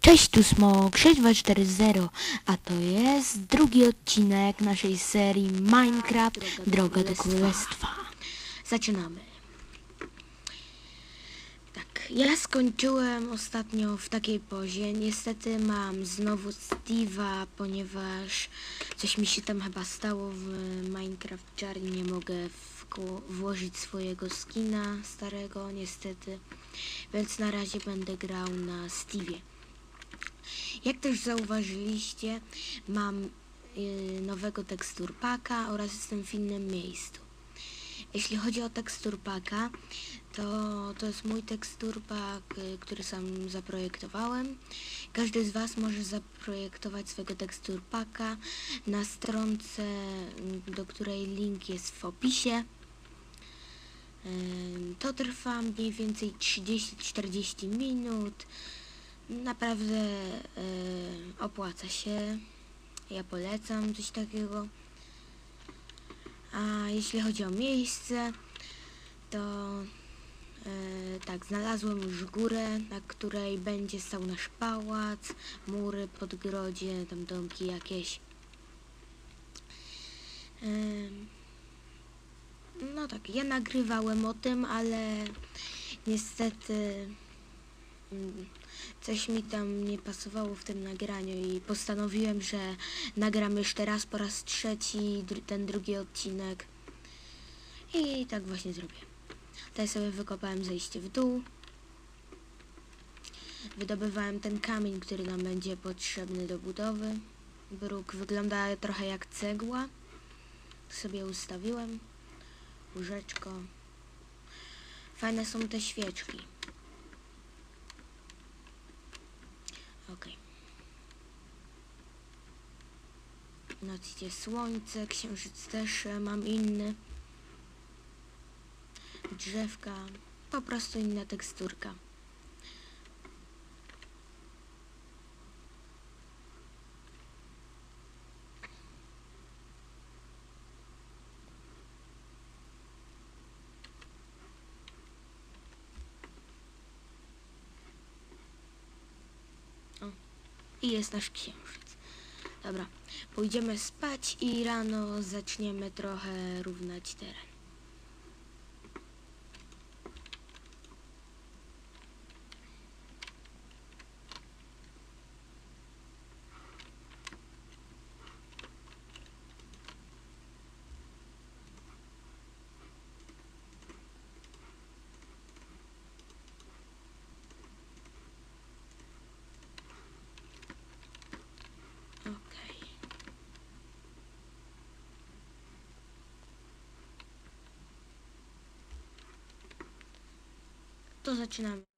tu Smok 6240, a to jest drugi odcinek naszej serii Minecraft Droga do Królestwa. Zaczynamy. Tak, ja skończyłem ostatnio w takiej pozie. Niestety mam znowu Steve'a, ponieważ coś mi się tam chyba stało w Minecraft Jar i nie mogę włożyć swojego skina starego, niestety. Więc na razie będę grał na Steve'ie. Jak też zauważyliście, mam y, nowego teksturpaka oraz jestem w innym miejscu. Jeśli chodzi o teksturpaka, to to jest mój teksturpak, y, który sam zaprojektowałem. Każdy z Was może zaprojektować swego teksturpaka na stronce, mm, do której link jest w opisie. To trwa mniej więcej 30-40 minut. Naprawdę y, opłaca się. Ja polecam coś takiego. A jeśli chodzi o miejsce, to e, tak, znalazłem już górę, na której będzie stał nasz pałac, mury, podgrodzie, tam domki jakieś. Em, no tak, ja nagrywałem o tym, ale niestety mm, coś mi tam nie pasowało w tym nagraniu i postanowiłem, że nagram jeszcze raz po raz trzeci dru- ten drugi odcinek. I tak właśnie zrobię. Tutaj sobie wykopałem zejście w dół. Wydobywałem ten kamień, który nam będzie potrzebny do budowy. Bruk wygląda trochę jak cegła. Sobie ustawiłem. Łóżeczko. Fajne są te świeczki. Okej. Noc idzie słońce, księżyc też e, mam inny. Drzewka, po prostu inna teksturka. O, i jest nasz księżyc. Dobra, pójdziemy spać i rano zaczniemy trochę równać teren. To zaczynamy.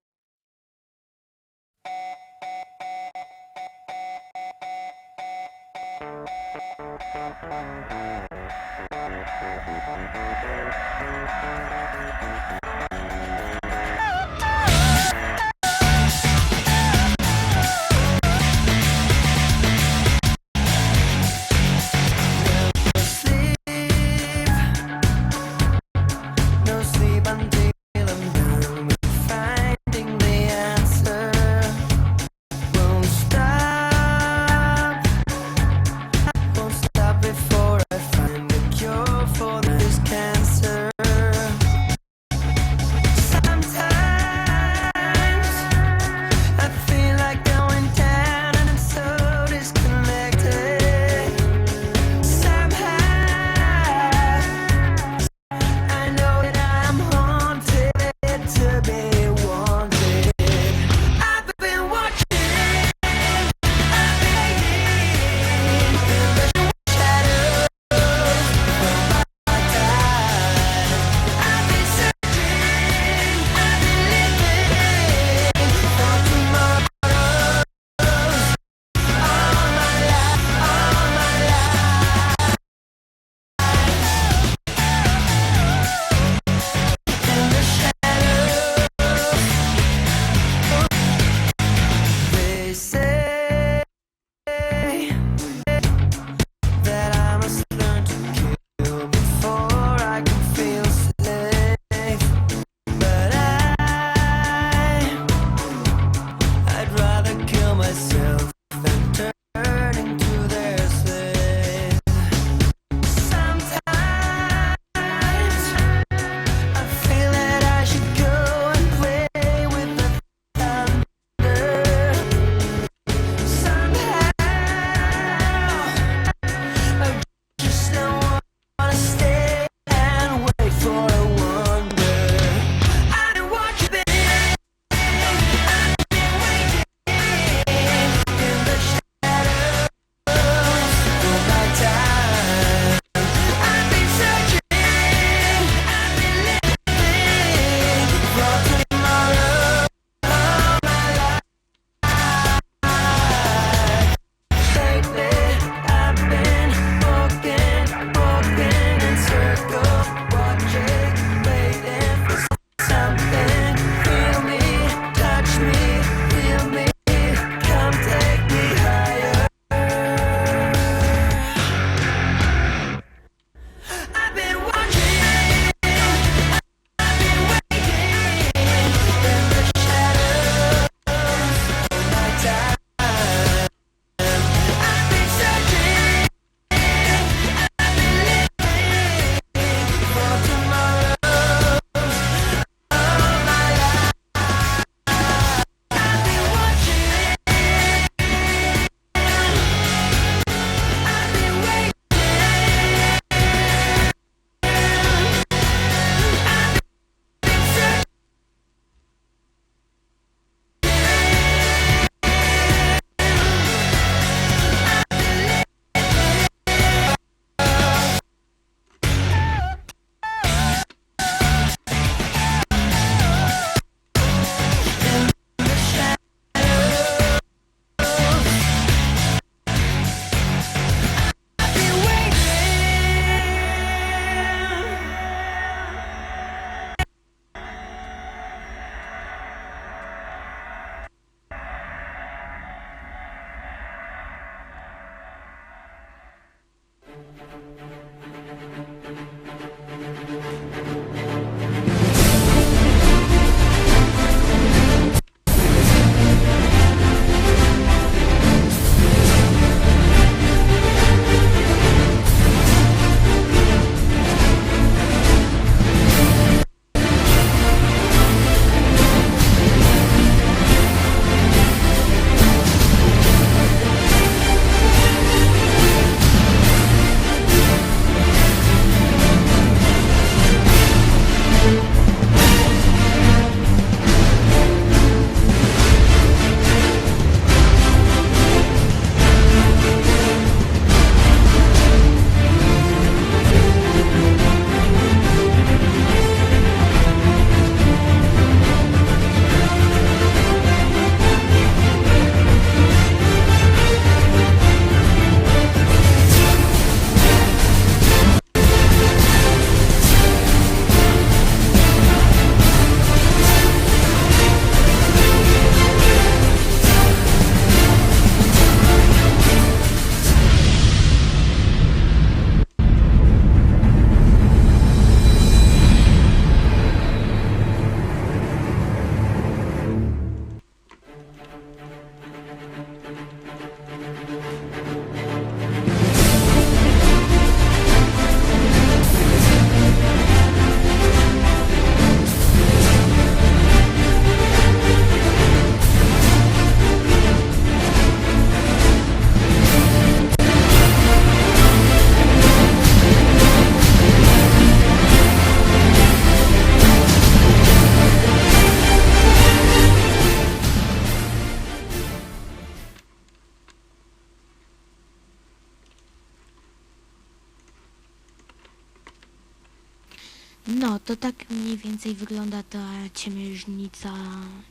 To tak mniej więcej wygląda ta ciemiężnica,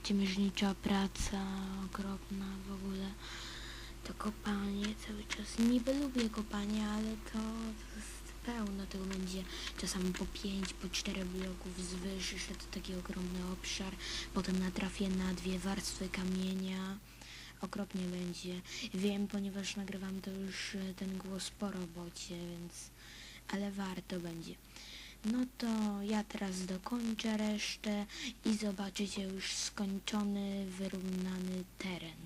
ciemiężnicza praca, okropna w ogóle. To kopanie cały czas. Niby lubię kopanie, ale to, to jest pełno tego będzie. Czasami po 5, po 4 bloków zwyż, jeszcze to taki ogromny obszar. Potem natrafię na dwie warstwy kamienia. Okropnie będzie. Wiem, ponieważ nagrywam to już e, ten głos po robocie, więc... Ale warto będzie. No to ja teraz dokończę resztę i zobaczycie już skończony, wyrównany teren.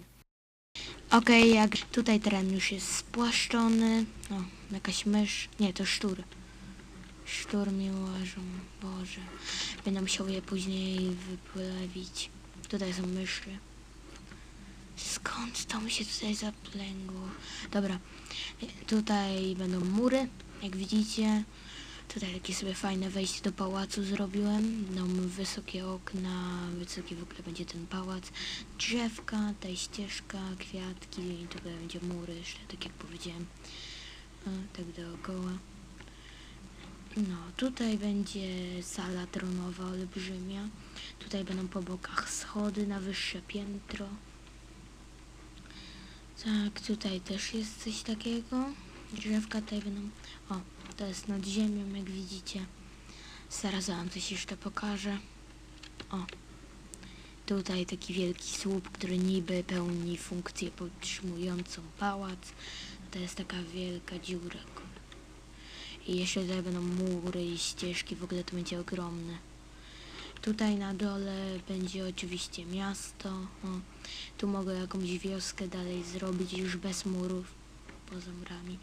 Okej, jak tutaj teren już jest spłaszczony. O, jakaś mysz. Nie, to szczur. Szczur mi łażą. Boże. Będę musiał je później wyplewić. Tutaj są myszy. Skąd to mi się tutaj zaplęgło? Dobra. Tutaj będą mury, jak widzicie. Tutaj takie sobie fajne wejście do pałacu zrobiłem. Będą wysokie okna, wysoki w ogóle będzie ten pałac. Drzewka, tutaj ścieżka, kwiatki i tutaj będzie mury jeszcze, tak jak powiedziałem. Tak dookoła. No, tutaj będzie sala tronowa olbrzymia. Tutaj będą po bokach schody na wyższe piętro. Tak, tutaj też jest coś takiego. Drzewka tutaj będą... O, to jest nad ziemią, jak widzicie. Zaraz wam coś jeszcze pokażę. O, tutaj taki wielki słup, który niby pełni funkcję podtrzymującą pałac. To jest taka wielka dziura. I jeszcze tutaj będą mury i ścieżki, w ogóle to będzie ogromne. Tutaj na dole będzie oczywiście miasto. O, tu mogę jakąś wioskę dalej zrobić już bez murów, poza murami.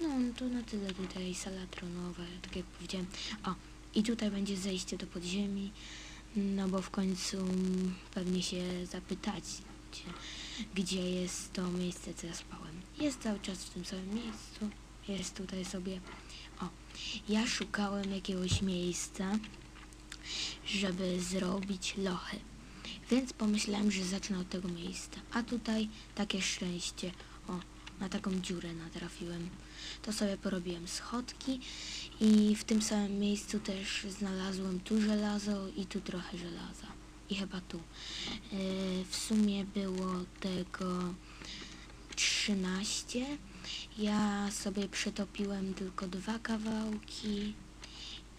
No, to na tyle tutaj sala tronowa, tak jak powiedziałem. O, i tutaj będzie zejście do podziemi, no bo w końcu pewnie się zapytacie, gdzie jest to miejsce, co ja spałem. Jest cały czas w tym samym miejscu, jest tutaj sobie. O, ja szukałem jakiegoś miejsca, żeby zrobić lochy. Więc pomyślałem, że zacznę od tego miejsca. A tutaj takie szczęście. O, na taką dziurę natrafiłem. To sobie porobiłem schodki i w tym samym miejscu też znalazłem tu żelazo i tu trochę żelaza. I chyba tu. Yy, w sumie było tego 13. Ja sobie przetopiłem tylko dwa kawałki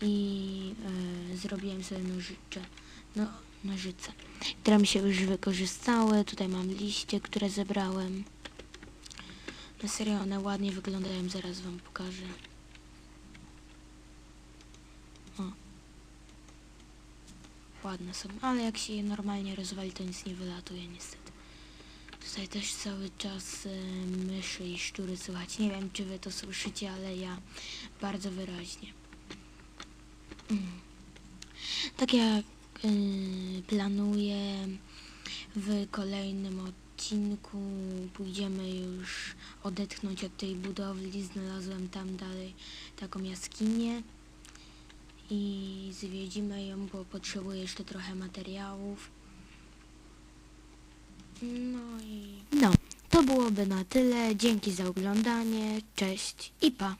i e, zrobiłem sobie nożycze, no, nożyce, które mi się już wykorzystały. Tutaj mam liście, które zebrałem. Na serio one ładnie wyglądają, zaraz wam pokażę. O. Ładne są, ale jak się je normalnie rozwali, to nic nie wylatuje niestety. Tutaj też cały czas e, myszy i szczury słychać. Nie wiem, czy wy to słyszycie, ale ja bardzo wyraźnie. Mm. Tak jak y, planuję w kolejnym odcinku pójdziemy już odetchnąć od tej budowli. Znalazłem tam dalej taką jaskinię i zwiedzimy ją, bo potrzebuję jeszcze trochę materiałów. No i... No, to byłoby na tyle. Dzięki za oglądanie. Cześć i pa.